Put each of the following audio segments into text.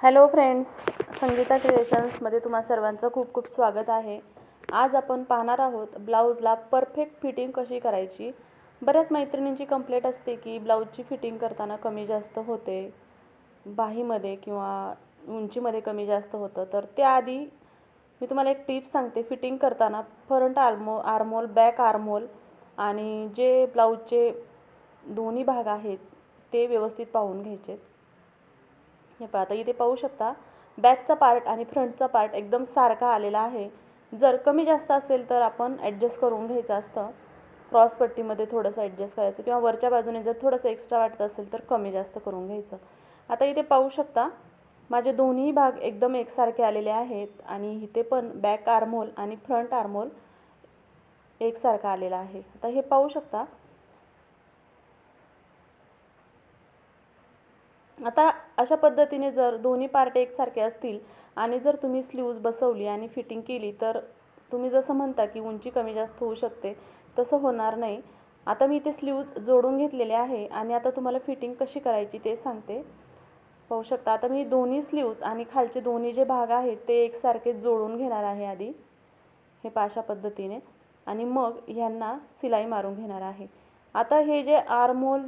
Hello friends Sangeeta क्रिएशन्समध्ये तुम्हा सर्वांचं खूप खूप स्वागत आहे. आज आपण पाहणार आहोत ब्लाऊजला परफेक्ट फिटिंग कशी करायची? बऱ्याच मैत्रिणींची कंप्लेंट असते की ब्लाऊजची फिटिंग करताना कमी जास्त होते. बाहीमध्ये किंवा उंचीमध्ये कमी जास्त होतं. तर त्याआधी मी तुम्हाला एक टिप्स सांगते. फिटिंग करताना फ्रंट आर्मो आर्मोल बॅक आर्मोल आणि जे ब्लाऊजचे दोन्ही भाग आहेत ते व्यवस्थित पाहून घ्यायचे हे पहा आता इथे पाहू शकता बॅकचा पार्ट आणि फ्रंटचा पार्ट एकदम सारखा आलेला आहे. जर कमी जास्त असेल तर आपण ॲडजस्ट करून घ्यायचं असतं. क्रॉस पट्टीमध्ये थोडंसं ॲडजस्ट करायचं किंवा वरच्या बाजूने जर थोडंसं एक्स्ट्रा वाटत असेल तर कमी जास्त करून घ्यायचं. आता इथे पाहू शकता माझे दोन्ही भाग एकदम एकसारखे आलेले आहेत आणि इथे पण बॅक आर्मोल आणि फ्रंट आर्मोल एकसारखा आलेला आहे. आता हे पाहू शकता आता अशा पद्धतीने जर दोन्ही पार्ट एकसारखे असतील आणि जर तुम्ही स्लीव्ज बसवली आणि फिटिंग केली तर तुम्ही जसं म्हणता की उंची कमी जास्त होऊ शकते तसं होणार नाही. आता मी इथे स्लीव्ज जोडून घेतलेले आहे आणि आता तुम्हाला फिटिंग कशी करायची ते सांगते. पाहू शकता आता मी दोन्ही स्लीव्ज आणि खालचे दोन्ही जे भाग आहेत ते एकसारखे जोडून घेणार आहे आधी. हे पाशा पद्धतीने. आणि मग ह्यांना सिलाई मारून घेणार आहे. आता हे जे आर्मोल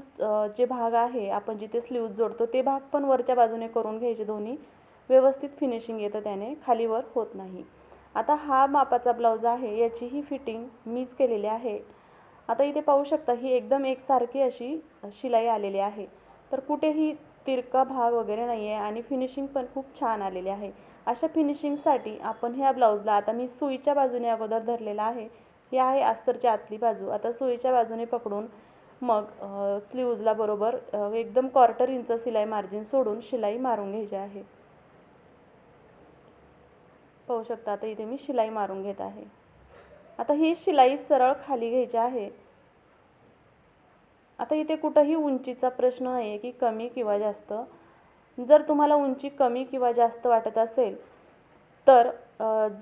जे भाग आहे आपण जिथे स्लीव्ज जोडतो ते भाग पण वरच्या बाजूने करून घ्यायचे दोन्ही. व्यवस्थित फिनिशिंग येतं त्याने खालीवर होत नाही. आता हा मापाचा ब्लाऊज आहे याची ही फिटिंग मीच केलेली आहे. आता इथे पाहू शकता ही एकदम एकसारखी अशी शिलाई आलेली आहे. तर कुठेही तिरका भाग वगैरे नाही आहे आणि फिनिशिंग पण खूप छान आलेली आहे. अशा फिनिशिंगसाठी आपण ह्या ब्लाऊजला आता मी सुईच्या बाजूने अगोदर धरलेला आहे ही आहे अस्तरची आतली बाजू. आता सुईच्या बाजूने पकडून मग स्लीव्जला बरोबर एकदम क्वार्टर इंच सिलाई मार्जिन सोडून शिलाई मारून घ्यायची आहे. पाहू शकता आता इथे मी शिलाई मारून घेत आहे. आता ही शिलाई सरळ खाली घ्यायची आहे. आता इथे कुठंही उंचीचा प्रश्न नाही आहे की कमी किंवा जास्त. जर तुम्हाला उंची कमी किंवा जास्त वाटत असेल तर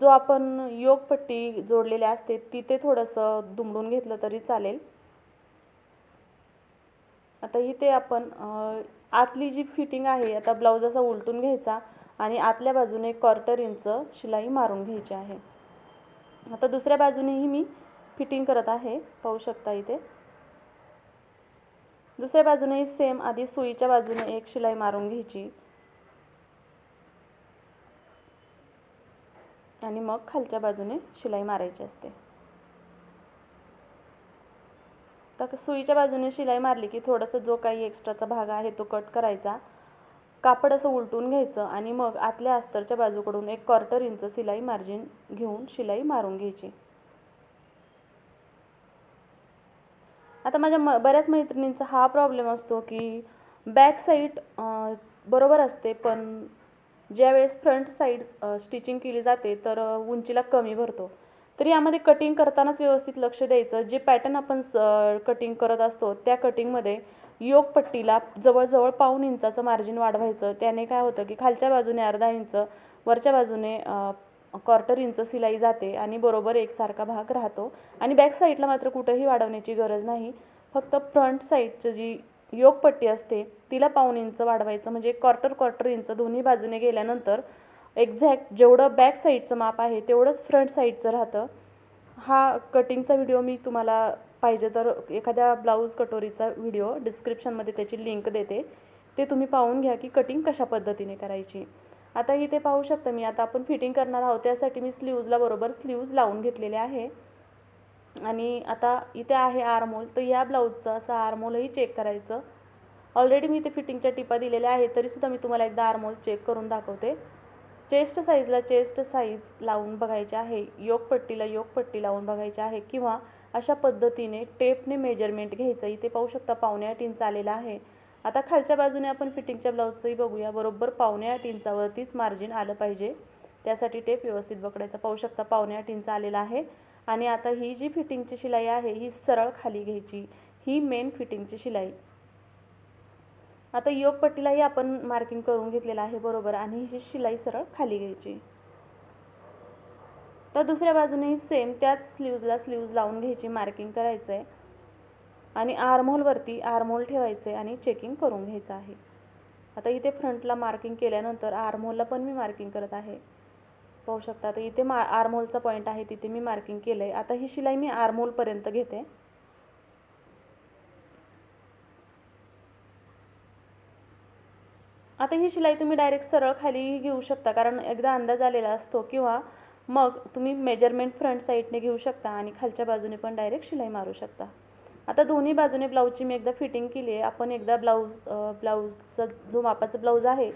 जो आपण योगपट्टी जोडलेली असते तिथे थोडंसं दुमडून घेतलं तरी चालेल. आता इथे आपण आतली जी फिटिंग आहे आता ब्लाऊज असा उलटून घ्यायचा आणि आतल्या बाजूने क्वार्टर इंच शिलाई मारून घ्यायची आहे. आता दुसऱ्या बाजूनेही मी फिटिंग करत आहे पाहू शकता इथे. दुसऱ्या बाजूनेही सेम आधी सुईच्या बाजूने एक शिलाई मारून घ्यायची. आणि मग खालच्या बाजूने शिलाई मारायची असते. तर सुईच्या बाजूने शिलाई मारली की थोडंसं जो काही एक्स्ट्राचा भाग आहे तो कट करायचा. कापड असं उलटून घ्यायचं आणि मग आतल्या अस्तरच्या बाजूकडून एक क्वार्टर इंच शिलाई मार्जिन घेऊन शिलाई मारून घ्यायची. आता माझ्या म बऱ्याच मैत्रिणींचा हा प्रॉब्लेम असतो की बॅक साईड बरोबर असते पण ज्यावेळेस फ्रंट साईड स्टिचिंग केली जाते तर उंचीला कमी भरतो. तर यामध्ये कटिंग करतानाच व्यवस्थित लक्ष द्यायचं. जे पॅटर्न आपण कटिंग करत असतो त्या कटिंगमध्ये योग पट्टीला जवळजवळ पाऊण इंचाचं मार्जिन वाढवायचं. त्याने काय होतं की खालच्या बाजूने अर्धा इंच वरच्या बाजूने क्वार्टर इंच सिलाई जाते आणि बरोबर एकसारखा भाग राहतो. आणि बॅक साईडला मात्र कुठंही वाढवण्याची गरज नाही. फक्त फ्रंट साईडचं जी योगपट्टी असते तिला पाऊण इंच वाढवायचं म्हणजे क्वार्टर क्वार्टर इंच दोन्ही बाजूने गेल्यानंतर एक्झॅक्ट जेवढं बॅक साईडचं माप आहे तेवढंच फ्रंट साईडचं राहतं. हा कटिंगचा व्हिडिओ मी तुम्हाला पाहिजे तर एखाद्या ब्लाऊज कटोरीचा व्हिडिओ डिस्क्रिप्शनमध्ये त्याची लिंक देते. ते तुम्ही पाहून घ्या की कटिंग कशा पद्धतीने करायची. आता इथे पाहू शकता मी आता आपण फिटिंग करणार आहोत त्यासाठी मी स्लीव्जला बरोबर स्लीव्ज लावून घेतलेले आहे. आणि आता इथे आहे आरमोल तर या ब्लाऊजचं असं आरमोलही चेक करायचं. ऑलरेडी मी इथे फिटिंगच्या टिपा दिलेल्या आहेत तरीसुद्धा मी तुम्हाला एकदा आरमोल चेक करून दाखवते. चेस्ट साईजला चेस्ट साईज लावून बघायचे आहे योगपट्टीला योगपट्टी लावून बघायचे आहे किंवा अशा पद्धतीने टेपने मेजरमेंट घ्यायचं. इथे पाहू शकता पावणे आठ इंच आलेला आहे. आता खालच्या बाजूने आपण फिटिंगच्या ब्लाऊजचंही बघूया बरोबर पावणे आठ इंचावरतीच मार्जिन आलं पाहिजे. त्यासाठी टेप व्यवस्थित पकडायचा. पाहू शकता पावणे आठ इंच आलेला आहे. आणि आता ही जी फिटिंगची शिलाई आहे ही सरळ खाली घ्यायची. ही मेन फिटिंगची शिलाई. आता योगपट्टीलाही आपण मार्किंग करून घेतलेलं आहे बरोबर. आणि ही शिलाई सरळ खाली घ्यायची. तर दुसऱ्या बाजूनेही सेम त्याच स्लीव्जला स्लीव्ज लावून घ्यायची मार्किंग करायचं आहे आणि आर्मोलवरती आर्मोल ठेवायचं आहे आणि चेकिंग करून घ्यायचं आहे. आता इथे फ्रंटला मार्किंग केल्यानंतर आर्मोलला पण मी मार्किंग करत आहे. पाहू शकता. आता इथे मा आर्मोलचा पॉईंट आहे तिथे मी मार्किंग केलं आहे आता ही शिलाई मी आर्मोलपर्यंत घेते. आता ही शिलाई तुम्ही डायरेक्ट सरळ खाली घेऊ शकता. कारण एकदा अंदाज आलेला असतो किंवा मग तुम्ही मेजरमेंट फ्रंट साईडने घेऊ शकता आणि खालच्या बाजूने पण डायरेक्ट शिलाई मारू शकता. आता दोन्ही बाजूने ब्लाऊजची मी एकदा फिटिंग केली आहे. आपण एकदा ब्लाऊज ब्लाऊजचा जो मापाचा ब्लाऊज आहे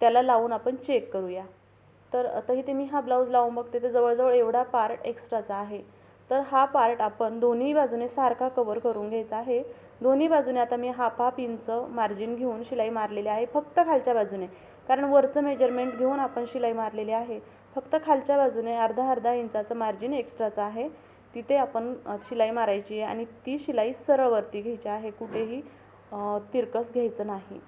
त्याला लावून आपण चेक करूया. तर आता इथे मी हा ब्लाऊज लावून बघते तर जवळजवळ एवढा पार्ट एक्स्ट्राचा आहे. तर हा पार्ट आपण दोन्ही बाजूने सारखा कवर करून घ्यायचा आहे. दोन्ही बाजूने आता मी हाफ हाफ इंच मार्जिन घेऊन शिलाई मारलेली आहे फक्त खालच्या बाजूने. कारण वरचं मेजरमेंट घेऊन आपण शिलाई मारलेली आहे. फक्त खालच्या बाजूने अर्धा अर्धा इंचाचं मार्जिन एक्स्ट्राचं आहे. तिथे आपण शिलाई मारायची आहे आणि ती शिलाई सरळ वरती घ्यायची आहे. कुठेही तिरकस घ्यायचं नाही.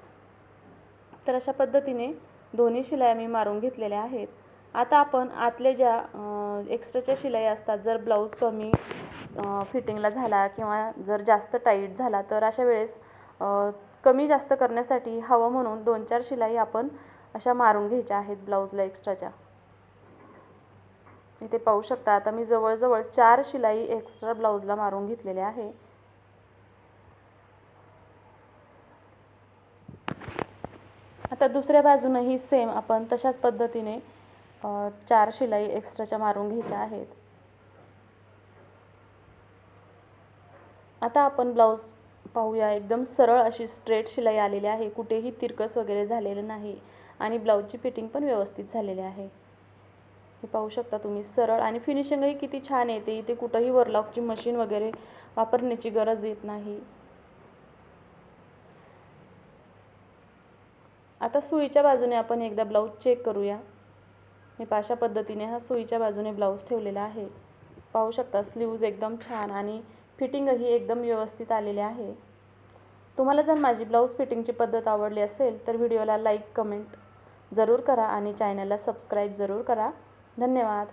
तर अशा पद्धतीने दोन्ही शिलाया मी मारून घेतलेल्या आहेत. आता आपण आतल्या ज्या एक्स्ट्राच्या शिलाई असतात जर ब्लाऊज कमी फिटिंगला झाला किंवा जर जास्त टाईट झाला तर अशा वेळेस कमी जास्त करण्यासाठी हवं म्हणून दोन चार शिलाई आपण अशा मारून घ्यायच्या आहेत ब्लाऊजला एक्स्ट्राच्या इथे पाहू शकता आता मी जवळजवळ चार शिलाई एक्स्ट्रा ब्लाऊजला मारून घेतलेल्या आहे. आता दुसऱ्या बाजूनंही सेम आपण तशाच पद्धतीने चार शिलाई एक्स्ट्राच्या मारून घ्यायच्या आहेत. आता आपण ब्लाऊज पाहूया. एकदम सरळ अशी स्ट्रेट शिलाई आलेली आहे. कुठेही तिरकस वगैरे झालेलं नाही आणि ब्लाऊजची फिटिंग पण व्यवस्थित झालेली आहे. हे पाहू शकता तुम्ही सरळ आणि फिनिशिंगही किती छान येते इथे कुठंही वरलॉकची मशीन वगैरे वापरण्याची गरज येत नाही. आता सुईच्या बाजूने आपण एकदा ब्लाऊज चेक करूया. मी पाशा पद्धतीने हा सुईच्या बाजूने ब्लाऊज ठेवलेला आहे. पाहू शकता स्लीव्ज एकदम छान आणि फिटिंगही एकदम व्यवस्थित आलेली आहे. तुम्हाला जर माझी ब्लाऊज फिटिंगची पद्धत आवडली असेल तर व्हिडिओला लाईक कमेंट जरूर करा आणि चॅनलला सबस्क्राईब जरूर करा. धन्यवाद.